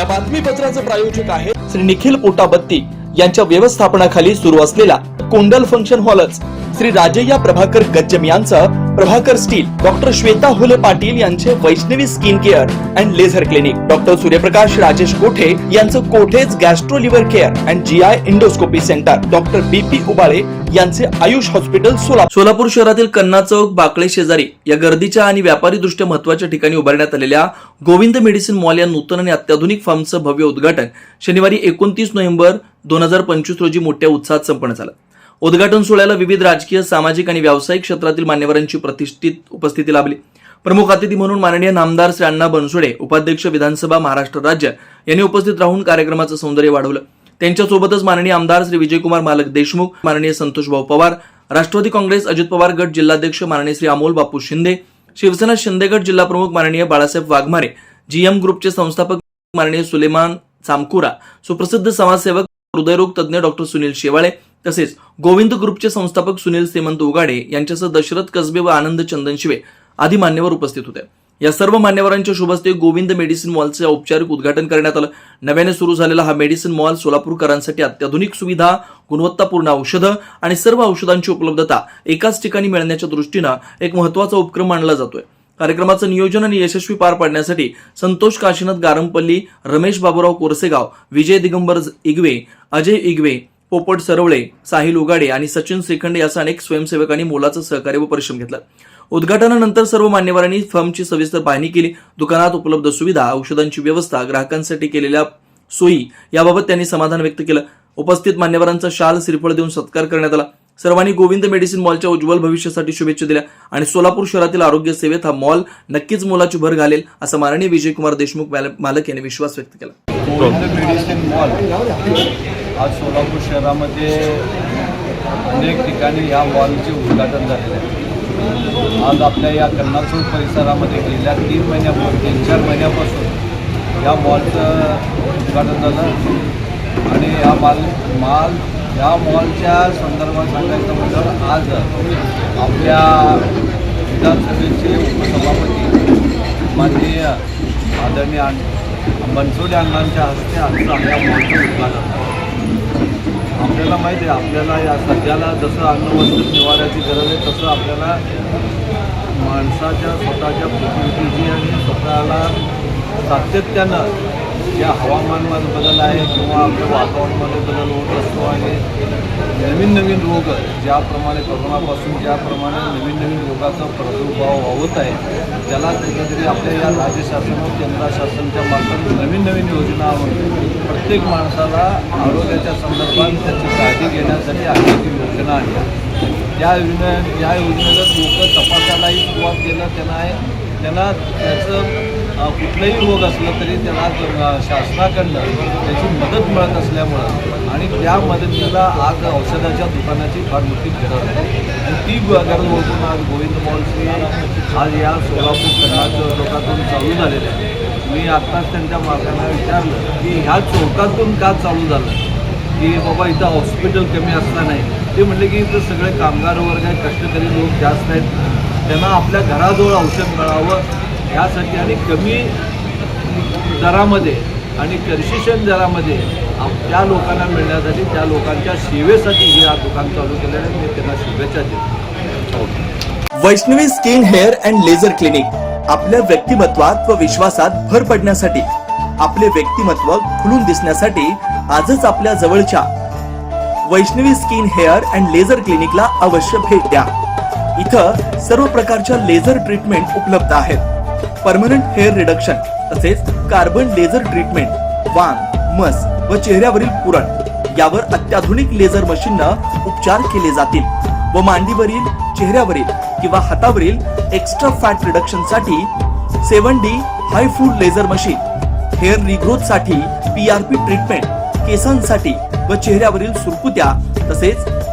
या बातमीपत्राचे प्रायोजक आहे श्री निखिल पोटाबत्ती यांच्या व्यवस्थापनाखाली सुरू असलेला कोंडल फंक्शन हॉलच श्री राजय्या प्रभाकर गज्जम यांचं प्रभाकर स्टील डॉक्टर श्वेता हुले पाटील यांचे Vaishnavi skin care and laser clinic. Doctor Suryaprakash Rajesh Kothe यांचं Kothe's gastro liver care and G I endoscopy centre. Doctor B P यांचे आयुष हॉस्पिटल सोलापूर सोलापूर शहरातील कन्ना चौक बाकळे शेजारी या गर्दीच्या आणि व्यापारी दृष्ट्या महत्त्वाच्या ठिकाणी उभारण्यात आलेल्या गोविंद मेडिसिन मॉल या नूतन आणि अत्याधुनिक फर्मचं भव्य उद्घाटन शनिवारी एकोणतीस नोव्हेंबर दोन हजार पंचवीस रोजी मोठ्या उत्साहात संपन्न झालं. उद्घाटन सोहळ्याला विविध राजकीय सामाजिक आणि व्यावसायिक क्षेत्रातील मान्यवरांची प्रतिष्ठित उपस्थिती लाभली. प्रमुख अतिथी म्हणून माननीय नामदार श्री अण्णा बनसोडे उपाध्यक्ष विधानसभा महाराष्ट्र राज्य यांनी उपस्थित राहून कार्यक्रमाचं सौंदर्य वाढवलं. त्यांच्यासोबतच माननीय आमदार श्री विजयकुमार मालक देशमुख माननीय संतोष भाऊ पवार राष्ट्रवादी काँग्रेस अजित पवार गट जिल्हाध्यक्ष माननीय श्री अमोल बापू शिंदे शिवसेना शिंदे गट जिल्हा प्रमुख माननीय बाळासाहेब वाघमारे जीएम ग्रुपचे संस्थापक माननीय सुलेमान चामकुरा सुप्रसिद्ध समाजसेवक हृदयरोग तज्ज्ञ डॉक्टर सुनील शेवाळे तसेच गोविंद ग्रुपचे संस्थापक सुनील श्रीमंत उगाडे यांच्यासह दशरथ कसबे व आनंद चंदन शिवे आदी मान्यवर उपस्थित होते. या सर्व मान्यवरांच्या शुभस्ते गोविंद मेडिसिन मॉलचे औपचारिक उद्घाटन करण्यात आलं. नव्याने सुरू झालेला हा मेडिसिन मॉल सोलापूरकरांसाठी अत्याधुनिक सुविधा गुणवत्तापूर्ण औषधं आणि सर्व औषधांची उपलब्धता एकाच ठिकाणी मिळण्याच्या दृष्टीनं एक महत्त्वाचा उपक्रम मानला जातोय. कार्यक्रमाचं नियोजन आणि यशस्वी पार पाडण्यासाठी संतोष काशीनाथ गारमपल्ली रमेश बाबूराव कोरसेगाव विजय दिगंबर इगवे अजय इगवे पोपट सरवळे साहिल उगाडे आणि सचिन श्रीखंडे असं अनेक स्वयंसेवकांनी मोलाचं सहकार्य व परिश्रम घेतला. उद्घाटनानंतर सर्व मान्यवरांनी फर्मची सविस्तर पाहणी केली. दुकानात उपलब्ध सुविधा औषधांची व्यवस्था ग्राहकांसाठी केलेल्या सोयी याबाबत त्यांनी समाधान व्यक्त केलं. उपस्थित मान्यवरांचा शाल श्रीफळ देऊन सत्कार करण्यात आला. सर्वांनी गोविंद मेडिसिन मॉलच्या उज्ज्वल भविष्यासाठी शुभेच्छा दिल्या आणि सोलापूर शहरातील आरोग्य सेवेत हा मॉल नक्कीच मोलाची भर घालेल असं माननीय विजयकुमार देशमुख मालक यांनी विश्वास व्यक्त केला. आज सोलापूर शहरामध्ये अनेक ठिकाणी या मॉलचे उद्घाटन झालेले आहे आज आपल्या या कन्नासूर परिसरामध्ये गेल्या तीन महिन्यापासून तीन चार महिन्यापासून या मॉलचं उद्घाटन झालं आणि या माल माल या मॉलच्या संदर्भात सांगायचं म्हटलं आज आपल्या विधानसभेचे उपसभापती माननीय आदरणीय अण्ण- अण्णांच्या हस्ते आज या मॉलचं उद्घाटन झालं. आपल्याला माहिती आहे आपल्याला या सध्याला जसं अन्नवस्त्र निवाऱ्याची गरज आहे तसं आपल्याला माणसाच्या स्वतःच्या प्रकृतीची आणि स्वतःला सातत्यानं ज्या हवामानमध्ये बदल आहे किंवा आपल्या वातावरणामध्ये बदल होत असतो नवीन नवीन रोग ज्याप्रमाणे कोरोनापासून ज्याप्रमाणे नवीन नवीन रोगाचा प्रादुर्भाव होत आहे त्याला कुठेतरी आपल्या या राज्य शासन व केंद्र शासनाच्या मार्फत नवीन नवीन योजना प्रत्येक माणसाला आरोग्याच्या संदर्भात त्याची काळजी घेण्यासाठी अनेक योजना आहेत त्या योजना या योजनेला लोक तपासायलाही सुरुवात केलं त्यांना त्याला त्याचं कुठलंही रोग असलं तरी त्याला शासनाकडनं त्याची मदत मिळत असल्यामुळं आणि त्या मदतीला आज औषधाच्या दुकानाची फार मोठी गरज आहे. आणि ती गरज ओळखून आज गोविंद मॉल्सनी आज या सोलापूर कर्नाटक चौकातून चालू झालेल्या आहे मी आत्ताच त्यांच्या मालकांना विचारलं की ह्या चौकातून का चालू झालं? की बाबा इथं हॉस्पिटल कमी असता नाही. ते म्हटले की इथं सगळे कामगार वर्ग आहेत कष्टकरी लोक जास्त आहेत. त्यांना आपल्या घराजवळ औषध मिळावं यासाठी आणि कमी दरामध्ये आणि कन्सेशन दरामध्ये त्या लोकांना मिळण्यासाठी त्या लोकांच्या सेवेसाठी हे हा दुकान चालू केलेलं आहे. मी त्यांना शुभेच्छा देतो. Vaishnavi skin hair and laser clinic आपल्या व्यक्तिमत्वात व विश्वासात भर पडण्यासाठी आपले व्यक्तिमत्व खुलून दिसण्यासाठी आजच आपल्या जवळच्या Vaishnavi skin hair and laser क्लिनिकला अवश्य भेट द्या. इथं सर्व प्रकारच्या लेझर ट्रीटमेंट उपलब्ध आहेत. परमनंट हेअर रिडक्शन तसेच कार्बन लेझर ट्रीटमेंट वांग मस व चेहऱ्यावरील पुरण यावर अत्याधुनिक लेझर मशीननं उपचार केले जातील व मांडीवरील चेहऱ्यावरील किंवा हातावरील extra fat रिडक्शनसाठी seven D high food laser machine hair रिग्रोथसाठी PRP treatment केसांसाठी व चेहऱ्यावरील सुरकुत्या तसेच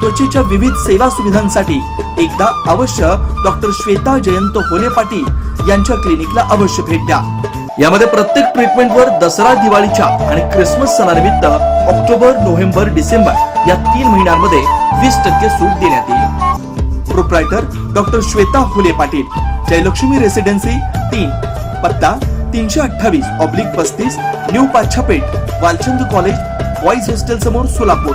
त्वचेच्या विविध सेवा सुविधांसाठी एकदा अवश्य डॉक्टर श्वेता जयंत होले पाटील यांच्या क्लिनिकला अवश्य भेट द्या. यामध्ये प्रत्येक ट्रीटमेंटवर दसरा दिवाळीच्या आणि क्रिसमस सणानिमित्त ऑक्टोबर नोव्हेंबर डिसेंबर या तीन महिन्यांमध्ये वीस टक्के सूट देण्यात येईल. Proprietor doctor Shweta Hule Patil Jayalakshmi residency तीन पत्ता तीनशे अठ्ठावीस ऑब्लिक पस्तीस new Pachhapeth Walchand college boys hostel समोर सोलापूर.